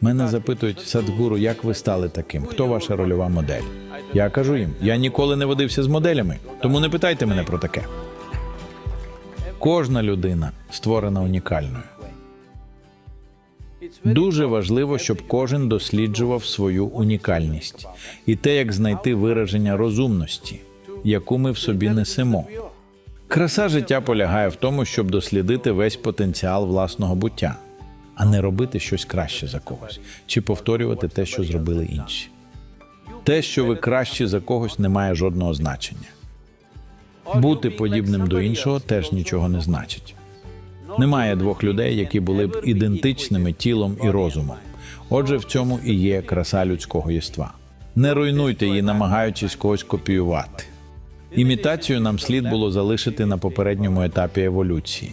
Мене запитують, Садгуру, як ви стали таким? Хто ваша рольова модель? Я кажу їм, я ніколи не водився з моделями, тому не питайте мене про таке. Кожна людина створена унікальною. Дуже важливо, щоб кожен досліджував свою унікальність і те, як знайти вираження розумності, яку ми в собі несемо. Краса життя полягає в тому, щоб дослідити весь потенціал власного буття, а не робити щось краще за когось чи повторювати те, що зробили інші. Те, що ви кращі за когось, не має жодного значення. Бути подібним до іншого теж нічого не значить. Немає двох людей, які були б ідентичними тілом і розумом. Отже, в цьому і є краса людського єства. Не руйнуйте її, намагаючись когось копіювати. Імітацію нам слід було залишити на попередньому етапі еволюції.